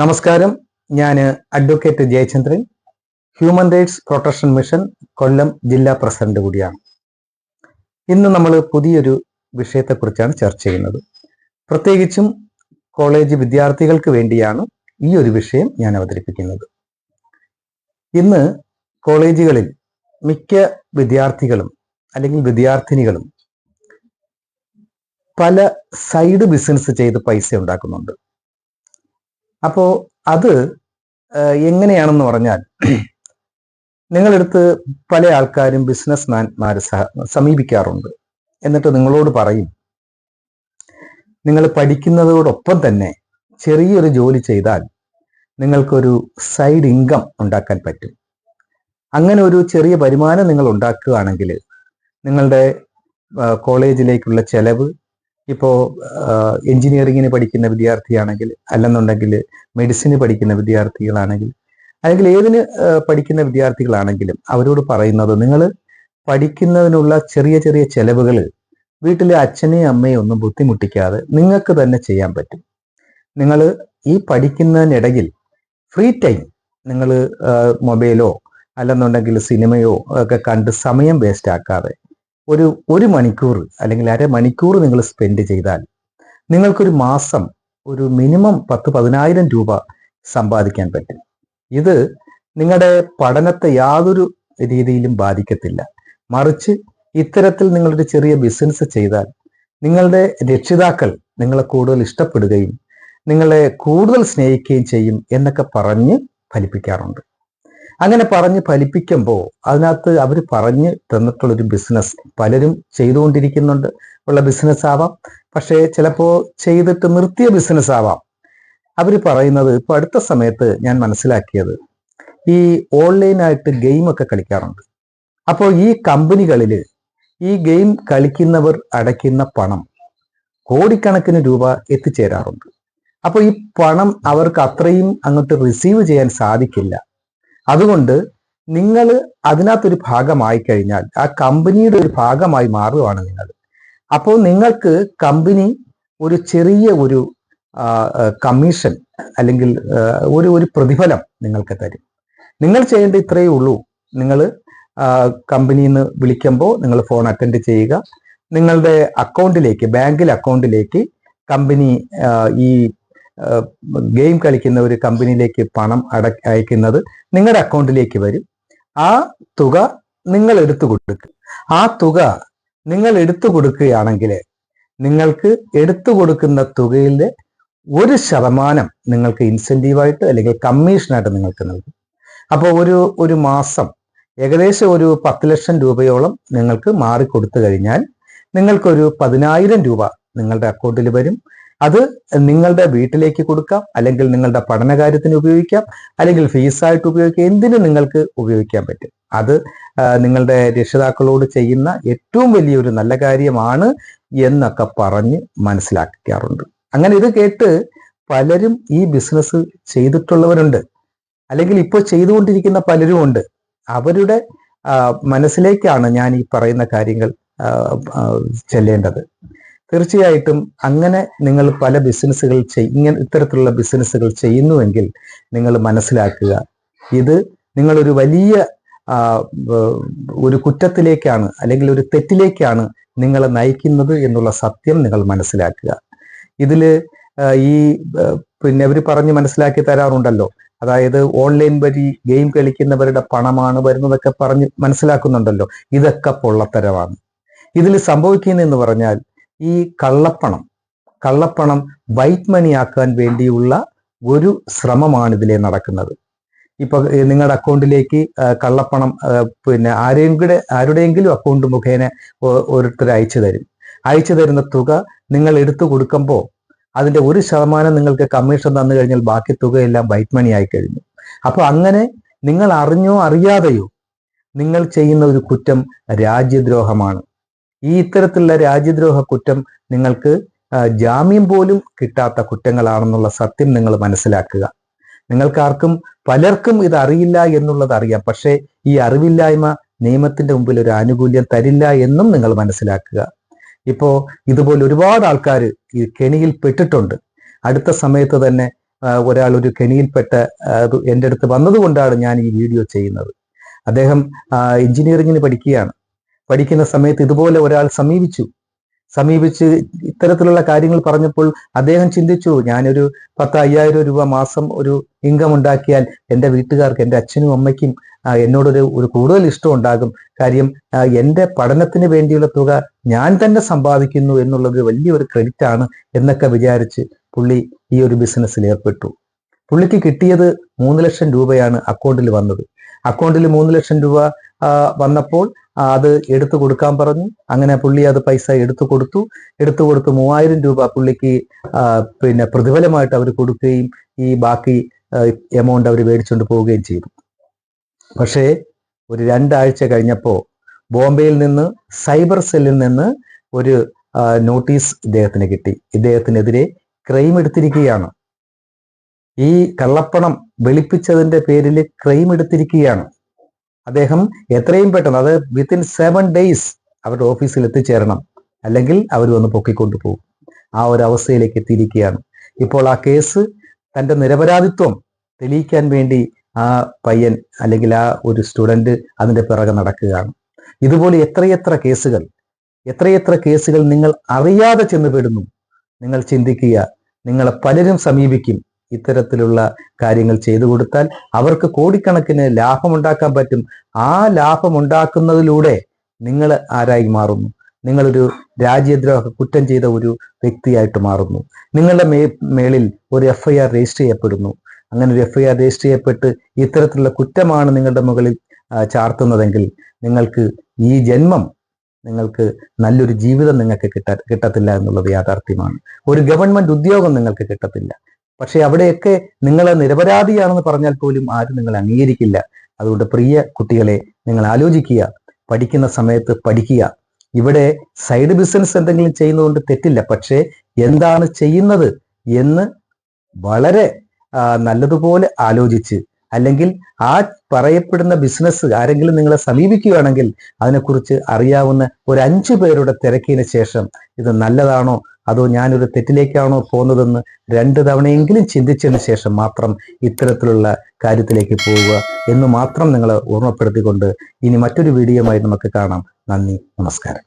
നമസ്കാരം. ഞാൻ advocate Jayachandran. Human rights protection mission Kollam ജില്ലാ പ്രസിഡന്റ് കൂടിയാണ്. ഇന്ന് നമ്മൾ പുതിയൊരു വിഷയത്തെക്കുറിച്ചാണ് ചർച്ച ചെയ്യുന്നത്. പ്രത്യേകിച്ചും കോളേജ് വിദ്യാർത്ഥികൾക്ക് വേണ്ടിയാണ് ഈ ഒരു വിഷയം ഞാൻ അവതരിപ്പിക്കുന്നത്. ഇന്ന് കോളേജുകളിൽ മിക്ക വിദ്യാർത്ഥികളും അല്ലെങ്കിൽ വിദ്യാർത്ഥിനികളും പല സൈഡ് ബിസിനസ് ചെയ്ത് പൈസ ഉണ്ടാക്കുന്നുണ്ട്. അപ്പോ അത് എങ്ങനെയാണെന്ന് പറഞ്ഞാൽ നിങ്ങളെടുത്ത് പല ആൾക്കാരും ബിസിനസ് മാൻമാരെ സമീപിക്കാറുണ്ട്. എന്നിട്ട് നിങ്ങളോട് പറയും നിങ്ങൾ പഠിക്കുന്നതോടൊപ്പം തന്നെ ചെറിയൊരു ജോലി ചെയ്താൽ നിങ്ങൾക്കൊരു സൈഡ് ഇൻകം ഉണ്ടാക്കാൻ പറ്റും. അങ്ങനെ ഒരു ചെറിയ വരുമാനം നിങ്ങൾ ഉണ്ടാക്കുകയാണെങ്കിൽ നിങ്ങളുടെ കോളേജിലേക്കുള്ള ചെലവ് ഇപ്പോൾ എഞ്ചിനീയറിങ്ങിന് പഠിക്കുന്ന വിദ്യാർത്ഥിയാണെങ്കിൽ അല്ലെന്നുണ്ടെങ്കിൽ മെഡിസിന് പഠിക്കുന്ന വിദ്യാർത്ഥികളാണെങ്കിൽ അല്ലെങ്കിൽ ഏതിന് പഠിക്കുന്ന വിദ്യാർത്ഥികളാണെങ്കിലും അവരോട് പറയുന്നത് നിങ്ങൾ പഠിക്കുന്നതിനുള്ള ചെറിയ ചെറിയ ചെലവുകൾ വീട്ടിലെ അച്ഛനെയും അമ്മയും ഒന്നും ബുദ്ധിമുട്ടിക്കാതെ നിങ്ങൾക്ക് തന്നെ ചെയ്യാൻ പറ്റും. നിങ്ങൾ ഈ പഠിക്കുന്നതിനിടയിൽ ഫ്രീ ടൈം നിങ്ങൾ മൊബൈലോ അല്ലെന്നുണ്ടെങ്കിൽ സിനിമയോ ഒക്കെ കണ്ട് സമയം വേസ്റ്റ് ആക്കാതെ ഒരു ഒരു മണിക്കൂർ അല്ലെങ്കിൽ അര മണിക്കൂർ നിങ്ങൾ സ്പെൻഡ് ചെയ്താൽ നിങ്ങൾക്കൊരു മാസം ഒരു മിനിമം പത്ത് പതിനായിരം രൂപ സമ്പാദിക്കാൻ പറ്റും. ഇത് നിങ്ങളുടെ പഠനത്തെ യാതൊരു രീതിയിലും ബാധിക്കത്തില്ല. മറിച്ച് ഇത്തരത്തിൽ നിങ്ങളൊരു ചെറിയ ബിസിനസ് ചെയ്താൽ നിങ്ങളുടെ രക്ഷിതാക്കൾ നിങ്ങളെ കൂടുതൽ ഇഷ്ടപ്പെടുകയും നിങ്ങളെ കൂടുതൽ സ്നേഹിക്കുകയും ചെയ്യും എന്നൊക്കെ പറഞ്ഞ് ഫലിപ്പിക്കാറുണ്ട്. അങ്ങനെ പറഞ്ഞ് ഫലിപ്പിക്കുമ്പോൾ അതിനകത്ത് അവർ പറഞ്ഞ് തന്നിട്ടുള്ളൊരു ബിസിനസ് പലരും ചെയ്തുകൊണ്ടിരിക്കുന്നുണ്ട്. ഉള്ള ബിസിനസ് ആവാം. പക്ഷേ ചിലപ്പോൾ ചെയ്തിട്ട് നിർത്തിയ ബിസിനസ് ആവാം. അവർ പറയുന്നത് ഇപ്പൊ അടുത്ത സമയത്ത് ഞാൻ മനസ്സിലാക്കിയത് ഈ ഓൺലൈനായിട്ട് ഗെയിമൊക്കെ കളിക്കാറുണ്ട്. അപ്പോൾ ഈ കമ്പനികളിൽ ഈ ഗെയിം കളിക്കുന്നവർ അടയ്ക്കുന്ന പണം കോടിക്കണക്കിന് രൂപ എത്തിച്ചേരാറുണ്ട്. അപ്പോൾ ഈ പണം അവർക്ക് അത്രയും അങ്ങോട്ട് റിസീവ് ചെയ്യാൻ സാധിക്കില്ല. അതുകൊണ്ട് നിങ്ങൾ അതിനകത്തൊരു ഭാഗമായി കഴിഞ്ഞാൽ ആ കമ്പനിയുടെ ഒരു ഭാഗമായി മാറുകയാണ് നിങ്ങൾ. അപ്പോൾ നിങ്ങൾക്ക് കമ്പനി ഒരു ചെറിയ ഒരു കമ്മീഷൻ അല്ലെങ്കിൽ ഒരു ഒരു പ്രതിഫലം നിങ്ങൾക്ക് തരും. നിങ്ങൾ ചെയ്യേണ്ട ഇത്രയേ ഉള്ളൂ. നിങ്ങൾ കമ്പനിയിൽ നിന്ന് വിളിക്കുമ്പോൾ നിങ്ങൾ ഫോൺ അറ്റൻഡ് ചെയ്യുക. നിങ്ങളുടെ അക്കൗണ്ടിലേക്ക് ബാങ്കിൽ അക്കൗണ്ടിലേക്ക് കമ്പനി ഈ ഗെയിം കളിക്കുന്ന ഒരു കമ്പനിയിലേക്ക് പണം അട അയക്കുന്നത് നിങ്ങളുടെ അക്കൗണ്ടിലേക്ക് വരും. ആ തുക നിങ്ങൾ എടുത്തു കൊടുക്കുക. ആ തുക നിങ്ങൾ എടുത്തു കൊടുക്കുകയാണെങ്കിൽ നിങ്ങൾക്ക് എടുത്തു കൊടുക്കുന്ന തുകയിലെ ഒരു ശതമാനം നിങ്ങൾക്ക് ഇൻസെന്റീവായിട്ട് അല്ലെങ്കിൽ കമ്മീഷനായിട്ട് നിങ്ങൾക്ക് നൽകും. അപ്പോൾ ഒരു ഒരു മാസം ഏകദേശം ഒരു പത്ത് ലക്ഷം രൂപയോളം നിങ്ങൾക്ക് മാറിക്കൊടുത്തു കഴിഞ്ഞാൽ നിങ്ങൾക്കൊരു പതിനായിരം രൂപ നിങ്ങളുടെ അക്കൗണ്ടിൽ വരും. അത് നിങ്ങളുടെ വീട്ടിലേക്ക് കൊടുക്കാം അല്ലെങ്കിൽ നിങ്ങളുടെ പഠനകാര്യത്തിന് ഉപയോഗിക്കാം അല്ലെങ്കിൽ ഫീസായിട്ട് ഉപയോഗിക്കാം എന്തിനും നിങ്ങൾക്ക് ഉപയോഗിക്കാൻ പറ്റും. അത് നിങ്ങളുടെ രക്ഷിതാക്കളോട് ചെയ്യുന്ന ഏറ്റവും വലിയൊരു നല്ല കാര്യമാണ് എന്നൊക്കെ പറഞ്ഞ് മനസ്സിലാക്കാറുണ്ട് അങ്ങനെ ഇത് കേട്ട് പലരും ഈ ബിസിനസ് ചെയ്തിട്ടുള്ളവരുണ്ട്. അല്ലെങ്കിൽ ഇപ്പോൾ ചെയ്തുകൊണ്ടിരിക്കുന്ന പലരും ഉണ്ട്. അവരുടെ മനസ്സിലേക്കാണ് ഞാൻ ഈ പറയുന്ന കാര്യങ്ങൾ ചെല്ലേണ്ടത്. തീർച്ചയായിട്ടും അങ്ങനെ നിങ്ങൾ പല ബിസിനസ്സുകൾ ചെയ് ഇങ്ങനെ ഇത്തരത്തിലുള്ള ബിസിനസ്സുകൾ ചെയ്യുന്നുവെങ്കിൽ നിങ്ങൾ മനസ്സിലാക്കുക. ഇത് നിങ്ങളൊരു വലിയ ഒരു കുറ്റത്തിലേക്കാണ് അല്ലെങ്കിൽ ഒരു തെറ്റിലേക്കാണ് നിങ്ങളെ നയിക്കുന്നത് എന്നുള്ള സത്യം നിങ്ങൾ മനസ്സിലാക്കുക. ഇതിൽ ഈ പിന്നെ അവർ പറഞ്ഞ് മനസ്സിലാക്കി തരാറുണ്ടല്ലോ. അതായത് ഓൺലൈൻ വഴി ഗെയിം കളിക്കുന്നവരുടെ പണമാണ് വരുന്നതൊക്കെ പറഞ്ഞ് മനസ്സിലാക്കുന്നുണ്ടല്ലോ. ഇതൊക്കെ പൊള്ളത്തരമാണ്. ഇതിൽ സംഭവിക്കുന്നതെന്ന് പറഞ്ഞാൽ ഈ കള്ളപ്പണം കള്ളപ്പണം വൈറ്റ് മണി ആക്കാൻ വേണ്ടിയുള്ള ഒരു ശ്രമമാണ് ഇതിലെ നടക്കുന്നത്. ഇപ്പൊ നിങ്ങളുടെ അക്കൗണ്ടിലേക്ക് കള്ളപ്പണം പിന്നെ ആരെങ്കിലും ആരുടെയെങ്കിലും അക്കൗണ്ട് മുഖേന ഓരോരുത്തർ അയച്ചു തരും. അയച്ചു തരുന്ന തുക നിങ്ങൾ എടുത്തു കൊടുക്കുമ്പോൾ അതിന്റെ ഒരു ശതമാനം നിങ്ങൾക്ക് കമ്മീഷൻ തന്നു കഴിഞ്ഞാൽ ബാക്കി തുകയെല്ലാം വൈറ്റ് മണി ആയി കഴിഞ്ഞു. അപ്പൊ അങ്ങനെ നിങ്ങൾ അറിഞ്ഞോ അറിയാതെയോ നിങ്ങൾ ചെയ്യുന്ന ഒരു കുറ്റം രാജ്യദ്രോഹമാണ്. ഈ ഇത്തരത്തിലുള്ള രാജ്യദ്രോഹ കുറ്റം നിങ്ങൾക്ക് ജാമ്യം പോലും കിട്ടാത്ത കുറ്റങ്ങളാണെന്നുള്ള സത്യം നിങ്ങൾ മനസ്സിലാക്കുക. നിങ്ങൾക്കാർക്കും പലർക്കും ഇത് അറിയില്ല എന്നുള്ളത് അറിയാം. പക്ഷേ ഈ അറിവില്ലായ്മ നിയമത്തിന്റെ മുമ്പിൽ ഒരു ആനുകൂല്യം തരില്ല എന്നും നിങ്ങൾ മനസ്സിലാക്കുക. ഇപ്പോ ഇതുപോലെ ഒരുപാട് ആൾക്കാർ ഈ കെണിയിൽ പെട്ടിട്ടുണ്ട്. അടുത്ത സമയത്ത് തന്നെ ഒരാൾ ഒരു കെണിയിൽപ്പെട്ട എന്റെ അടുത്ത് വന്നതുകൊണ്ടാണ് ഞാൻ ഈ വീഡിയോ ചെയ്യുന്നത്. അദ്ദേഹം എഞ്ചിനീയറിംഗിന് പഠിക്കുകയാണ്. പഠിക്കുന്ന സമയത്ത് ഇതുപോലെ ഒരാൾ സമീപിച്ചു. സമീപിച്ച് ഇത്തരത്തിലുള്ള കാര്യങ്ങൾ പറഞ്ഞപ്പോൾ അദ്ദേഹം ചിന്തിച്ചു ഞാനൊരു പത്ത് അയ്യായിരം രൂപ മാസം ഒരു ഇൻകം ഉണ്ടാക്കിയാൽ എന്റെ വീട്ടുകാർക്ക് എന്റെ അച്ഛനും അമ്മയ്ക്കും എന്നോടൊരു ഒരു കൂടുതൽ ഇഷ്ടം ഉണ്ടാകും. കാര്യം എന്റെ പഠനത്തിന് വേണ്ടിയുള്ള തുക ഞാൻ തന്നെ സമ്പാദിക്കുന്നു എന്നുള്ളത് വലിയൊരു ക്രെഡിറ്റ് ആണ് എന്നൊക്കെ വിചാരിച്ച് പുള്ളി ഈ ഒരു ബിസിനസ്സിൽ ഏർപ്പെട്ടു. പുള്ളിക്ക് കിട്ടിയത് മൂന്ന് ലക്ഷം രൂപയാണ് അക്കൗണ്ടിൽ വന്നത്. അക്കൗണ്ടിൽ മൂന്ന് ലക്ഷം രൂപ വന്നപ്പോൾ അത് എടുത്തു കൊടുക്കാൻ പറഞ്ഞു. അങ്ങനെ പുള്ളി അത് പൈസ എടുത്തു കൊടുത്തു. എടുത്തു കൊടുത്ത് മൂവായിരം രൂപ പുള്ളിക്ക് പിന്നെ പ്രതിഫലമായിട്ട് അവർ കൊടുക്കുകയും ഈ ബാക്കി എമൗണ്ട് അവർ മേടിച്ചുകൊണ്ട് പോവുകയും ചെയ്തു. പക്ഷേ ഒരു രണ്ടാഴ്ച കഴിഞ്ഞപ്പോൾ ബോംബെയിൽ നിന്ന് സൈബർ സെല്ലിൽ നിന്ന് ഒരു നോട്ടീസ് ഇദ്ദേഹത്തിന് കിട്ടി. ഇദ്ദേഹത്തിനെതിരെ ക്രൈം എടുത്തിരിക്കുകയാണ്. ഈ കള്ളപ്പണം വെളുപ്പിച്ചതിന്റെ പേരിൽ ക്രൈം എടുത്തിരിക്കുകയാണ്. അദ്ദേഹം എത്രയും പെട്ടെന്ന് അത് വിത്തിൻ സെവൻ ഡേയ്സ് അവരുടെ ഓഫീസിൽ എത്തിച്ചേരണം. അല്ലെങ്കിൽ അവർ വന്ന് പൊക്കിക്കൊണ്ടു പോകും. ആ ഒരു അവസ്ഥയിലേക്ക് എത്തിയിരിക്കുകയാണ്. ഇപ്പോൾ ആ കേസ് തന്റെ നിരപരാധിത്വം തെളിയിക്കാൻ വേണ്ടി ആ പയ്യൻ അല്ലെങ്കിൽ ആ ഒരു സ്റ്റുഡന്റ് അതിന്റെ പിറകെ നടക്കുകയാണ്. ഇതുപോലെ എത്രയെത്ര കേസുകൾ എത്രയെത്ര കേസുകൾ നിങ്ങൾ അറിയാതെ ചെന്നുപെടുന്നു നിങ്ങൾ ചിന്തിക്കുക നിങ്ങളെ പലരും സമീപിക്കും. ഇത്തരത്തിലുള്ള കാര്യങ്ങൾ ചെയ്തു കൊടുത്താൽ അവർക്ക് കോടിക്കണക്കിന് ലാഭമുണ്ടാക്കാൻ പറ്റും. ആ ലാഭമുണ്ടാക്കുന്നതിലൂടെ നിങ്ങൾ ആരായി മാറുന്നു? നിങ്ങളൊരു രാജ്യദ്രോഹ കുറ്റം ചെയ്ത ഒരു വ്യക്തിയായിട്ട് മാറുന്നു. നിങ്ങളുടെ മേ മേളിൽ ഒരു എഫ് ഐ ആർ രജിസ്റ്റർ ചെയ്യപ്പെടുന്നു. അങ്ങനെ ഒരു എഫ് ഐ ആർ രജിസ്റ്റർ ചെയ്യപ്പെട്ട് ഇത്തരത്തിലുള്ള കുറ്റമാണ് നിങ്ങളുടെ മുകളിൽ ചാർത്തുന്നതെങ്കിൽ നിങ്ങൾക്ക് ഈ ജന്മം നിങ്ങൾക്ക് നല്ലൊരു ജീവിതം നിങ്ങൾക്ക് കിട്ട കിട്ടത്തില്ല എന്നുള്ളത് യാഥാർത്ഥ്യമാണ്. ഒരു ഗവൺമെന്റ് ഉദ്യോഗം നിങ്ങൾക്ക് കിട്ടത്തില്ല. പക്ഷെ അവിടെയൊക്കെ നിങ്ങൾ നിരപരാധിയാണെന്ന് പറഞ്ഞാൽ പോലും ആരും നിങ്ങൾ അംഗീകരിക്കില്ല. അതുകൊണ്ട് പ്രിയ കുട്ടികളെ നിങ്ങൾ ആലോചിക്കുക. പഠിക്കുന്ന സമയത്ത് പഠിക്കുക. ഇവിടെ സൈഡ് ബിസിനസ് എന്തെങ്കിലും ചെയ്യുന്നതുകൊണ്ട് തെറ്റില്ല. പക്ഷേ എന്താണ് ചെയ്യുന്നത് എന്ന് വളരെ നല്ലതുപോലെ ആലോചിച്ച് അല്ലെങ്കിൽ ആ പറയപ്പെടുന്ന ബിസിനസ് ആരെങ്കിലും നിങ്ങളെ സമീപിക്കുകയാണെങ്കിൽ അതിനെക്കുറിച്ച് അറിയാവുന്ന ഒരു അഞ്ചു പേരുടെ തിരക്കിന് ശേഷം ഇത് നല്ലതാണോ അതോ ഞാനൊരു തെറ്റിലേക്കാണോ പോകുന്നതെന്ന് രണ്ട് തവണയെങ്കിലും ചിന്തിച്ചതിന് ശേഷം മാത്രം ഇത്തരത്തിലുള്ള കാര്യത്തിലേക്ക് പോവുക എന്ന് മാത്രം നിങ്ങളെ ഓർമ്മപ്പെടുത്തിക്കൊണ്ട് ഇനി മറ്റൊരു വീഡിയോയുമായി നമുക്ക് കാണാം. നന്ദി നമസ്കാരം.